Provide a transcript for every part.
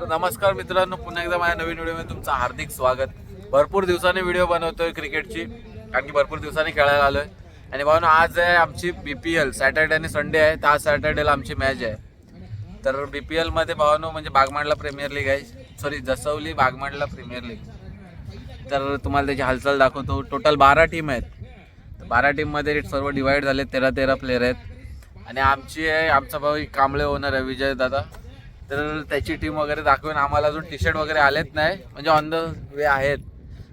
तर नमस्कार मित्रांनो पुन्हा एकदा माझ्या नवीन व्हिडिओमध्ये तुमचं हार्दिक स्वागत. भरपूर दिवसांनी व्हिडिओ बनवतोय क्रिकेटची कारण की भरपूर दिवसांनी खेळायला आलोय. आणि भाऊ आज आहे आमची बी पी एल सॅटर्डे आणि संडे आहे तर आज सॅटर्डेला आमची मॅच आहे. तर बी पी एलमध्ये भावानो म्हणजे बागमाडला प्रीमियर लीग आहे. Sorry Jaswali Bagmadla premier league तर तुम्हाला त्याची हालचाल दाखवतो. टोटल बारा टीम आहेत. तर बारा टीममध्ये सर्व डिवाईड झाले तेरा तेरा प्लेयर आहेत. आणि आमची आहे आमचा भाऊ कांबळे ओनर आहे विजय दादा. तर त्याची टीम वगैरे दाखवून. आम्हाला अजून टी शर्ट वगैरे आलेत नाही. म्हणजे ऑन द वे आहेत.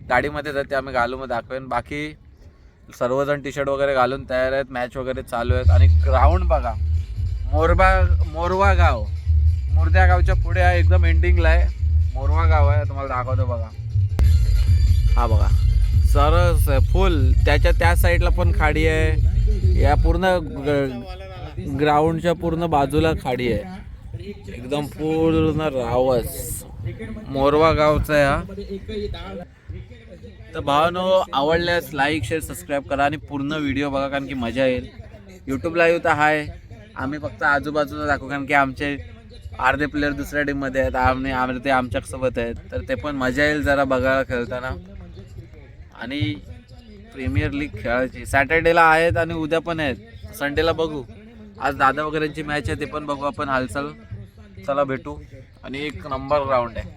गाडीमध्ये तर ते आम्ही घालू मग दाखवेन. बाकी सर्वजण टी शर्ट वगैरे घालून तयार आहेत. मॅच वगैरे चालू आहेत. आणि ग्राउंड बघा. मोरबा मोरवा गाव. मुर्द्या गावच्या पुढे आहे. एकदम एंडिंगला आहे. मोरवा गाव आहे. तुम्हाला दाखवतो बघा. हा बघा. सरस फुल त्याच्या त्या साईडला पण खाडी आहे. या पूर्ण ग्राउंडच्या पूर्ण बाजूला खाडी आहे. एकदम पूर्ण रावस. मोरवा गावचा आहे हा. तर भावानो आवडल्यास लाईक शेअर सबस्क्राईब करा आणि पूर्ण व्हिडिओ बघा कारण की मजा येईल. यूट्यूबला येऊ तर हाय. आम्ही फक्त आजूबाजूला दाखवू कारण की आमचे अर्धे प्लेअर दुसऱ्या टीममध्ये आहेत. आम्ही आम्ही ते आमच्यासोबत आहेत. तर ते पण मजा येईल जरा बघायला खेळताना. आणि प्रीमियर लीग खेळायची. सॅटर्डेला आहेत आणि उद्या पण आहेत. संडेला बघू. आज दादा वगैरेंची मॅच आहे ते पण बघू आपण हालचाल. चला भेटू आणि एक नंबर ग्राउंड आहे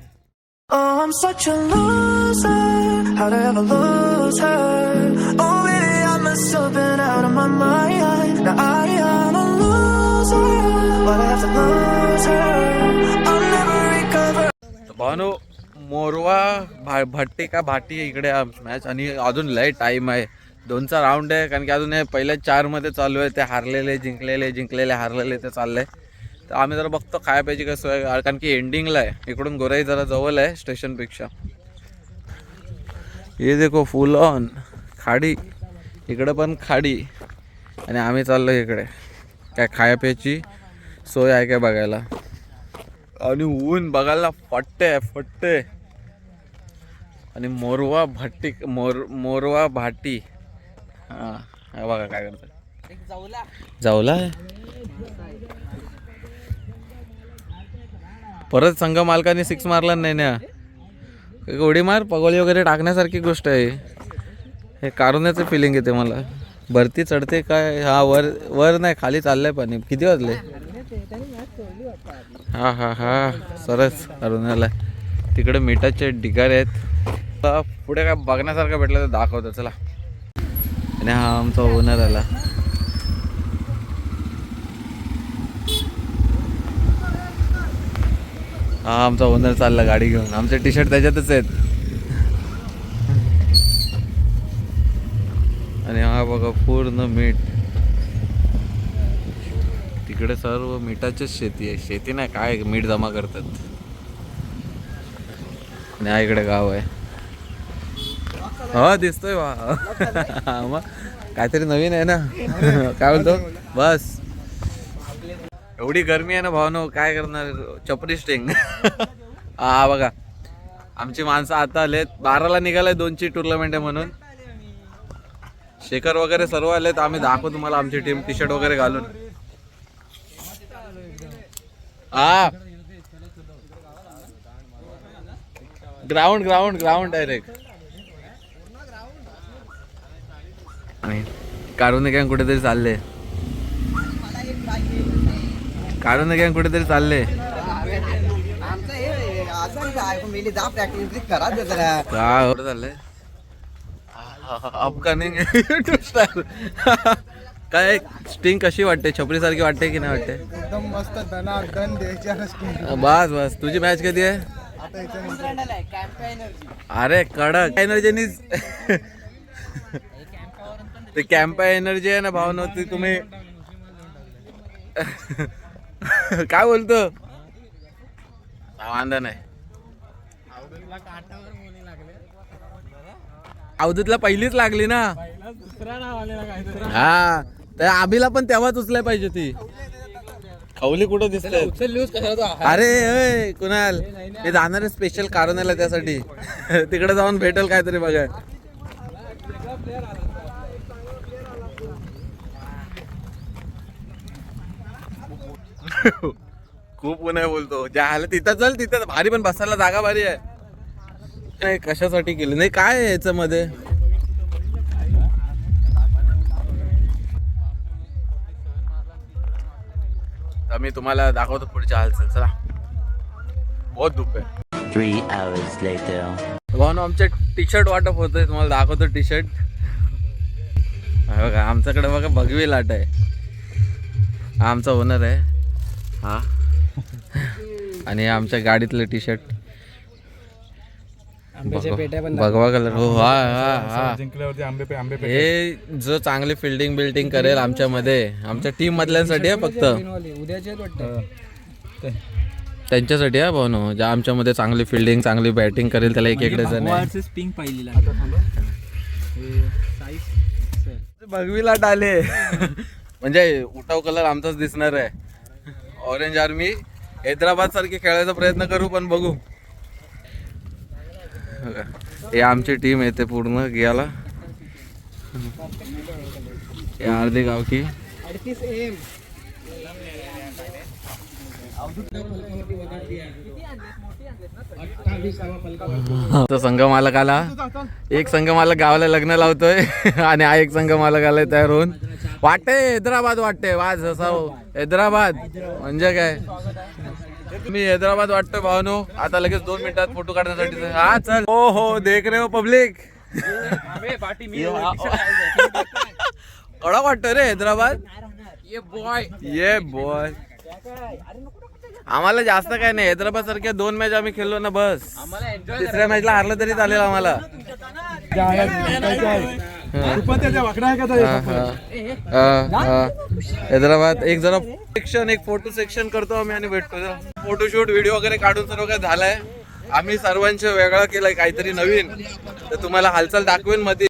Oh, I'm such a loser. How'd I ever lose her? Oh, baby, I must have been out of my mind. Now I am a loser. Why'd I have to lose her? I'll never recover. भावानो मोरवा भा भट्टी का भाटी इकडे match आणि अजून लय time आहे दोनचा राऊंड आहे कारण की अजून हे पहिल्या चारमध्ये चालू आहे ते हारलेले जिंकलेले जिंकलेले हारलेले ते चाललंय तर आम्ही जरा बघतो खाय प्यायची कसं आहे. कारण की एंडिंगला आहे. इकडून गोराई जरा जवळ आहे स्टेशनपेक्षा. हे देखो फुल ऑन खाडी. इकडं पण खाडी. आणि आम्ही चाललो इकडे. काय खाया प्यायची सोय आहे काय बघायला. आणि ऊन बघायला फट्टे फट्टे. आणि मोरवा भट्टी मोर मोरवा भाटी. हा बघा काय करतात जाऊला आहे? परत संघ मालकाने सिक्स मारला नाही ना? उडी मार पगोली वगैरे टाकण्यासारखी गोष्ट आहे. हे कारुण्याचं फिलिंग येते मला. भरती चढते काय? हा वर वर नाही खाली चाललंय पाणी. किती वाजले? हा हा हा. सरस अरुणाला तिकडे मिठाचे ढिगारे आहेत. पुढे काय बघण्यासारखं भेटलं तर दाखवतो. चला. आणि हा आमचा ओनर आला. हा आमचा ओनर चालला गाडी घेऊन. आमचे टी शर्ट त्याच्यातच आहेत. आणि हा बघा पूर्ण मीठ. तिकडे सर्व मिठाचीच शेती आहे. शेती नाही काय मीठ जमा करतात. आणि हा इकडे गाव आहे. हो दिसतोय वा मग काहीतरी नवीन आहे ना? काय बोलतो? बस. एवढी गरमी आहे ना भावनो काय करणार? चपरी स्टिंग हा बघा. आमची माणसं आता आलेत. बाराला निघाले दोनची टुर्नामेंट आहे म्हणून. शेखर वगैरे सर्व आलेत. आम्ही दाखवू तुम्हाला आमची टीम टी शर्ट वगैरे घालून. हा. ग्राउंड ग्राउंड ग्राउंड डायरेक्ट आणि काढून काय कुठेतरी चालले. काढून काय कुठेतरी चालले. आमचं हे काय कुठे चाललंय अपकमिंग युट्यूब स्टार काय स्टिंग कशी वाटते? छपरी सारखी वाटते की नाही वाटते? एकदम मस्त बस बस. तुझी मॅच कधी आहे? अरे कडक एनर्जीनी ते कॅम्प एनर्जी आहे ना भावना तुम्ही काय बोलतो? हा, वांधा नाही अवधूतला पहिलीच लागली ना? हा. तर आबीला पण तेव्हाच उचलाय पाहिजे ती. खवली कुठं दिसते? अरे अय, कुणाल? मी जाणार स्पेशल कारण त्यासाठी. तिकडे जाऊन भेटेल काहीतरी बघा खूप ऊन आहे बोलतो. ज्या आलं तिथं चल तिथं भारी पण बसायला जागा भारी आहे. नाही कशासाठी केली? नाही काय आहे याच्यामध्ये? तर मी तुम्हाला दाखवतो पुढच्या हालचाल. चला. बहुत धूप आहे. Three hours later. भाऊ आमचे टी शर्ट वाटप होतंय. तुम्हाला दाखवतो टी शर्ट बघा आमच्याकडे बघा भगवी लाट आहे. आमचा ओनर आहे. हा? आणि आमच्या गाडीतलं टी शर्ट भगवा कलर हो हा हा हा. जिंकल्यावरती आंबे पे आंबे हे जो चांगली फिल्डिंग बिल्डिंग करेल आमच्यामध्ये. आमच्या टीम मधल्यांसाठी आहे फक्त. उद्याचे वाटतं. त्यांच्यासाठी आहे भाऊ ज्या आमच्यामध्ये चांगली फिल्डिंग चांगली बॅटिंग करेल त्याला एक एक डझन आहे. पिंक पाहिलेला भगवी लाट आले. म्हणजे उठाव कलर आमचाच दिसणार आहे. ऑरेंज आर्मी हैदराबाद सारखे खेळायचा प्रयत्न करू पण बघू. हे आमची टीम येते पूर्ण गियाला अर्धे गावकी तो संघ मालक आला एक संघ मालक गावाला लग्न लावतोय आणि हा एक संघ मालक आलाय तयार होऊन वाटते हैदराबाद वाटते वाज असाव हैदराबाद. म्हणजे काय? मी हैदराबाद वाटतोय भावनो. आता लगेच दोन मिनिटात फोटो काढण्यासाठी. हा चल. हो हो देख रे हो पब्लिक. कडा वाटतोय रे हैदराबाद. ये बॉय ये बॉय आम्हाला जास्त काय नाही. हैदराबाद सारख्या दोन मॅच आम्ही खेळलो ना बस. तिसऱ्या मॅचला हारलं तरी चालेल आम्हाला. हैदराबाद एक जरा सेक्शन एक फोटो सेक्शन करतो आम्ही आणि भेटतो. फोटोशूट व्हिडिओ वगैरे काढून सर्व काय झालंय. आम्ही सर्वांचे वेगळं केलंय काहीतरी नवीन. तर तुम्हाला हालचाल दाखवेन मध्ये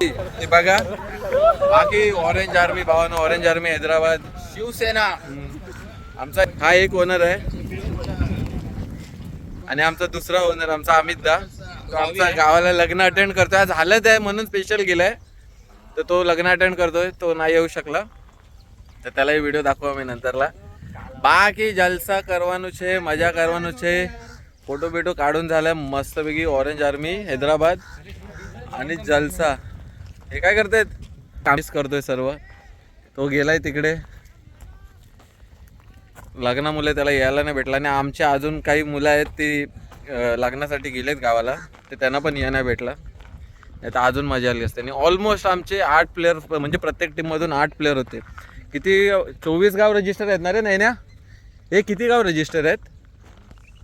हे बघा बाकी ऑरेंज आर्मी भावानं ऑरेंज आर्मी हैदराबाद शिवसेना. आमचा हा एक ओनर आहे. आणि आमचा दुसरा ओनर आमचा अमितदा तो आमचा गावाला लग्न अटेंड करतोय. आज हालत आहे म्हणून स्पेशल गेलाय तर तो लग्न अटेंड करतोय. तो नाही येऊ शकला. तर त्यालाही व्हिडिओ दाखवा मी नंतरला. बाकी जलसा करवानू छे मजा करवानू छे फोटो बिटो काढून झाला मस्तपैकी ऑरेंज आर्मी हैदराबाद. आणि जलसा. हे काय करतायत? काम करतोय सर्व. तो गेलाय तिकडे. लग्नामुळे त्याला यायला नाही भेटला. आणि आमच्या अजून काही मुलं आहेत ती लग्नासाठी गेलेत गावाला. ते त्यांना पण या नाही भेटला. नाही तर अजून मजा आली असते. आणि ऑलमोस्ट आमचे आठ प्लेअर म्हणजे प्रत्येक टीममधून आठ प्लेअर होते. किती चोवीस गाव रजिस्टर आहेत ना रे नाही ना हे किती गाव रजिस्टर आहेत?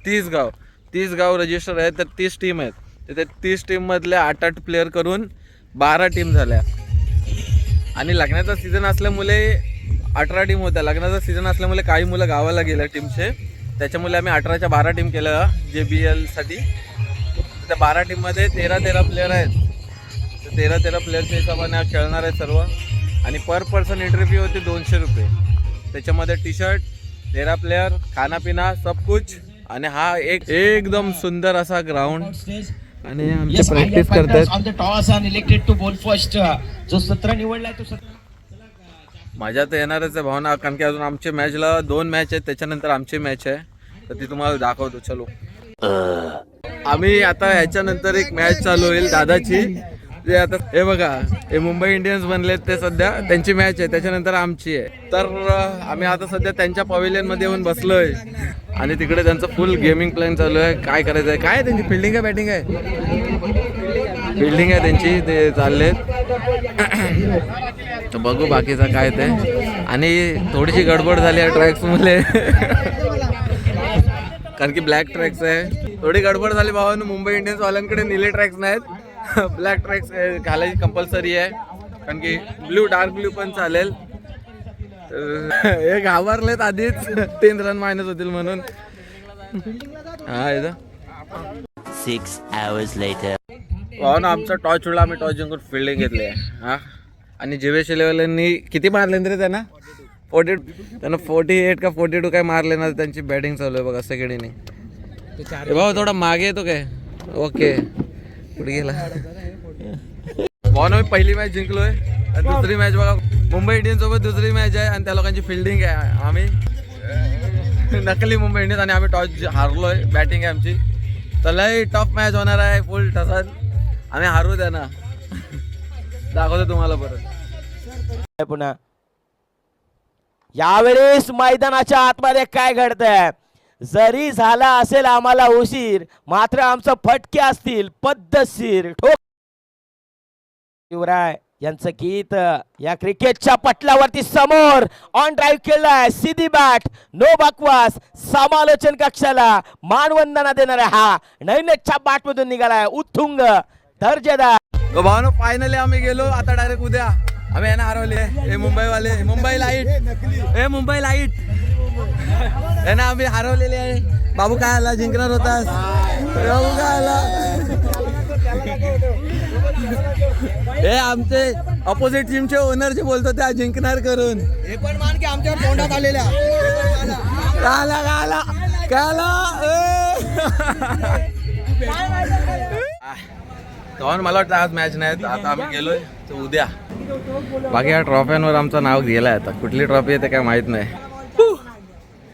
तीस गाव. तीस गाव रजिस्टर आहेत तर तीस टीम आहेत. तर त्या तीस टीममधल्या आठ आठ प्लेअर करून बारा टीम झाल्या. आणि लग्नाचा सीझन असल्यामुळे अठरा टीम होत्या. लग्नाचा सीझन असल्यामुळे काही मुलं गावाला गेल्या टीमचे त्याच्यामुळे आम्ही अठराच्या बारा टीम केल्या जे बी एलसाठी त्या बारा टीममध्ये तेरा तेरा प्लेअर आहेत. तर तेरा तेरा प्लेअरच्या हिशोबाने खेळणार आहेत सर्व. आणि पर पर्सन एंट्री फी होती दोनशे रुपये. त्याच्यामध्ये टी शर्ट तेरा प्लेअर खानापिना सब कुछ. आणि हा एक एकदम सुंदर असा ग्राउंड आणि आमचे प्रॅक्टिस करतात. जो सतरा निवडलाय तो सतरा मजा तर येणारच आहे भावना कारण की अजून आमच्या मॅचला दोन मॅच आहेत त्याच्यानंतर आमची मॅच आहे. तर ती तुम्हाला दाखवतो चलो. आम्ही आता ह्याच्यानंतर एक मॅच चालू होईल दादाची. जे आता हे बघा हे मुंबई इंडियन्स बनलेत ते सध्या त्यांची मॅच आहे त्याच्यानंतर आमची आहे. तर आम्ही आता सध्या त्यांच्या पॉविलियनमध्ये येऊन बसलोय. आणि तिकडे त्यांचं फुल गेमिंग प्लॅन चालू आहे. काय करायचं आहे काय त्यांची फिल्डिंग आहे बॅटिंग आहे बिल्डिंग आहे त्यांची ते चाललेत. तर बघू बाकीचं काय ते. आणि थोडीशी गडबड झाली आहे ट्रॅक्समुळे. कारण की ब्लॅक ट्रॅक्स आहे. थोडी गडबड झाली भावानं. मुंबई इंडियन्स वाल्यांकडे निळे ट्रॅक्स नाहीत. ब्लॅक ट्रॅक्स घालायची कंपल्सरी आहे. कारण की ब्ल्यू डार्क ब्ल्यू पण चालेल. हे घाबरलेत आधीच. तीन रन मायनस होतील म्हणून. हा सिक्स Six लेटर later. भाऊ ना आमचा टॉच उडला आम्ही टॉच जिंकून फिल्डिंग घेतली आहे. हा? आणि जेवेश लेवलांनी किती मारले रे त्यांना? फोर्टी त्यांना फोर्टी एट का फोर्टी टू काय मारले ना त्यांची बॅटिंग चालू आहे बघा सेकंडीने भाऊ थोडा मागे येतो काय? ओके कुठे गेला. भावना मी पहिली मॅच जिंकलोय आणि दुसरी मॅच बघा मुंबई इंडियन्स सोबत दुसरी मॅच आहे आणि त्या लोकांची फिल्डिंग आहे. आम्ही नकली मुंबई इंडियन्स आणि आम्ही टॉस हारलोय बॅटिंग आहे आमची. तर लय टफ मॅच होणार आहे फुल ठसात. आम्ही हारू द्या ना. दाखवतो तुम्हाला परत. पुन्हा. यावेळेस मैदानाच्या आतमध्ये काय घडतंय? जरी झाला असेल आम्हाला उशीर मात्र आमचं फटके असतील पद्धतशीर. ठोक शिवराय यांचं गीत या क्रिकेटच्या पटलावरती समोर. ऑन ड्राईव्ह केलाय सिधी बॅट नो बकवास समालोचन कक्षाला मानवंदना देणारा हा. नैनच्या बॅटमधून निघालाय उत्तुंग दर्जेदार। भावनो फायनली आम्ही गेलो. आता डायरेक्ट उद्या. आम्ही यांना हरवले. हे मुंबईवाले. मुंबई लाइट हे मुंबई लाइट हे ना आम्ही हरवलेले आहे. बाबू काय आला? जिंकणार होतास. बाबू काय आला? हे आमचे ऑपोजिट टीमचे ओनर जे बोलतो त्या जिंकणार करून. हे पण मान की आमच्यावर तोंडात आलेल्या. काला काला काला तेव्हा मला वाटतं आज मॅच नाही आता आम्ही गेलोय तर उद्या. बाकी या ट्रॉफ्यांवर आमचं नाव गेलंय आता. कुठली ट्रॉफी आहे ते काय माहीत नाही.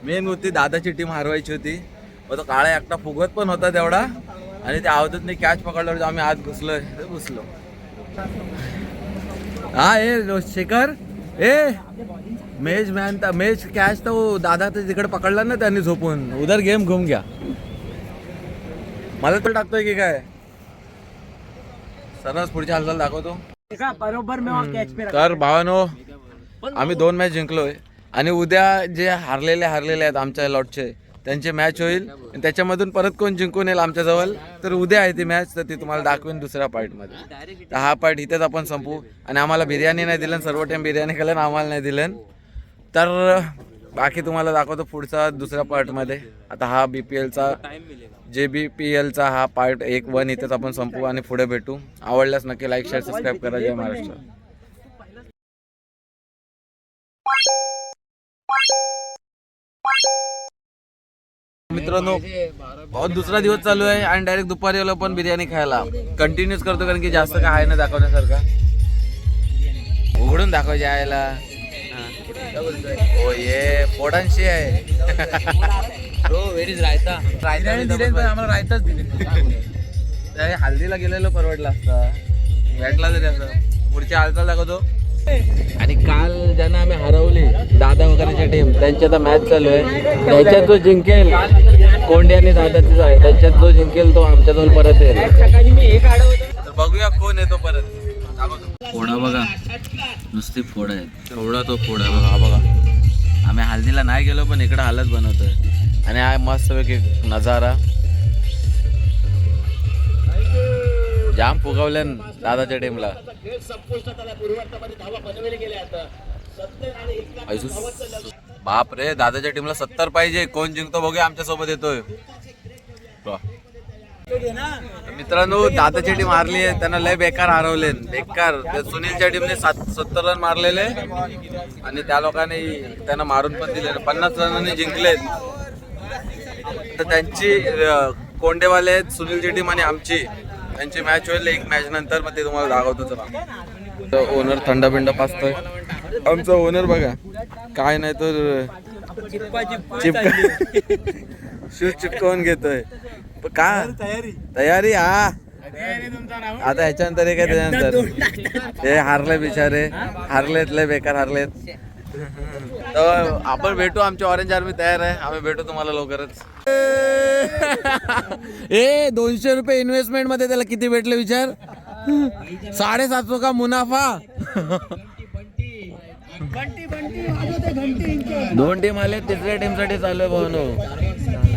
मेन होती दादाची टीम हरवायची होती. मग तो काळा एकटा फुगत पण होता तेवढा. आणि त्या आवतच कॅच पकडल्यावर आम्ही आत घुसलोय घुसलो. हा ए शेखर. ए मेज मॅन मेज कॅच तर दादा तर तिकडे पकडला ना त्यांनी झोपून. उधर गेम घेऊन घ्या. मला तर टाकतोय की काय? सरस पुढची हालचाल दाखवतो. तर भावानो आम्ही दोन मॅच जिंकलोय. आणि उद्या जे हारलेले हारलेले आहेत आमच्या लॉटचे त्यांची मॅच होईल. आणि त्याच्यामधून परत कोण जिंकून येईल आमच्याजवळ तर उद्या आहे ती मॅच तर ती तुम्हाला दाखवेन दुसऱ्या पार्टमध्ये तर हा पार्ट इथेच आपण संपू आणि आम्हाला बिर्याणी नाही दिलं सर्व टाइम बिर्याणी केलं आणि आम्हाला नाही दिलं. तर बाकी तुम्हाला दाखवतो पुढचा दुसऱ्या पार्टमध्ये आता हा बी पी एलचा जे बी पी एलचा हा पार्ट एक वन इथेच आपण संपू आणि पुढे भेटू. आवडल्यास नक्की लाईक शेअर सबस्क्राईब करा. जय महाराष्ट्र. मित्रांनो बहुत दुसरा दिवस चालू आहे आणि डायरेक्ट दुपारी आलो पण बिर्याणी खायला. कंटिन्यूच करतो कारण की जास्त काय आहे ना दाखवण्यासारखा. उघडून दाखवायच्या यायला हो ये पोडांशी आहे. रायता? दिले पण आम्हाला रायताच दिले. हल्दीला गेलेलो परवडला असता. भेटला तरी असं. पुढची हालचाल दाखवतो. आणि काल ज्यांना आम्ही हरवले दादा वगैरेच्या टीम त्यांची आता मॅच चालू आहे. त्याच्यात जो जिंकेल कोंडे आणि दादाचीच आहे. त्याच्यात जो जिंकेल तो आमच्याजवळ परत येईल. बघूया कोण येतो परत. फोडा बघा. नुसती फोड आहे. एवढा तो फोड आहे बघा हा बघा. आम्ही हल्दीला नाही गेलो पण इकडे हालत बनवतोय. आणि हा मस्तपैकी नजारा. जाम फुगवल्यान दादाच्या टीमला बाप रे दादाच्या टीमला सत्तर पाहिजे. कोण जिंकतो बघूया आमच्यासोबत येतोय. मित्रांनो दादाची टीम हारली आहे. त्यांना लय बेकार हरवले. बेकार. ते सुनीलच्या टीमने सात सत्तर रन मारलेले. आणि त्या लोकांनी त्यांना मारून पण दिले. पन्नास रनांनी जिंकले तर त्यांची कोंडेवाले आहेत सुनीलची टीम आणि आमची. त्यांची मॅच होईल एक मॅच नंतर. मग ते तुम्हाला दाखवतो. तर ओनर थंड बिंड पाचतोय आमचा ओनर बघा. काय नाही तर चिपका शूज चिपकावून घेतोय. का? तयारी हा. आता ह्याच्यानंतर हे काय त्याच्यानंतर हे हारले बिचारे. हारलेत लय बेकार हारलेत. तर आपण भेटू आमची ऑरेंज आर्मी तयार आहे. आम्ही भेटू तुम्हाला लवकरच. ए दोनशे रुपये इन्व्हेस्टमेंटमध्ये त्याला किती भेटले विचार? साडेसातशे का मुनाफा? दोन टीम आले तिसऱ्या टीमसाठी चालू आहे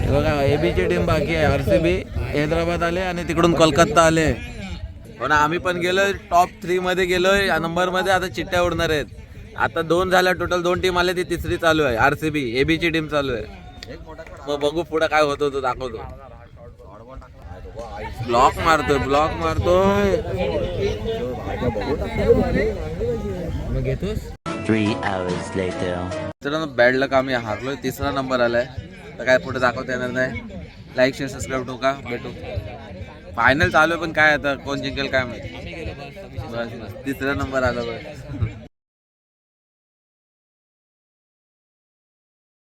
भावनो बघा एबी ची टीम बाकी आहे. आरसीबी हैदराबाद आले आणि तिकडून कोलकाता आले. हो ना आम्ही पण गेलोय टॉप थ्री मध्ये गेलोय नंबरमध्ये आता चिट्ट्या उडणार आहेत. आता दोन झाल्या टोटल दोन टीम आले ती तिसरी चालू आहे. आरसीबी एबी ची टीम चालू आहे. मग बघू पुढे काय होतो तो दाखवतो. ब्लॉक मारतोय ब्लॉक मारतोय. मग घेतोस? Three hours later. मित्रांनो बॅड लक आम्ही हारलोय. तिसरा नंबर आलाय. तर काय पुढे दाखवता येणार नाही. लाईक शेअर सबस्क्राईब ठोका भेटू. फायनल चालू आहे पण काय आता कोण जिंकेल काय माहिती? बस तिसरा नंबर आला बघ.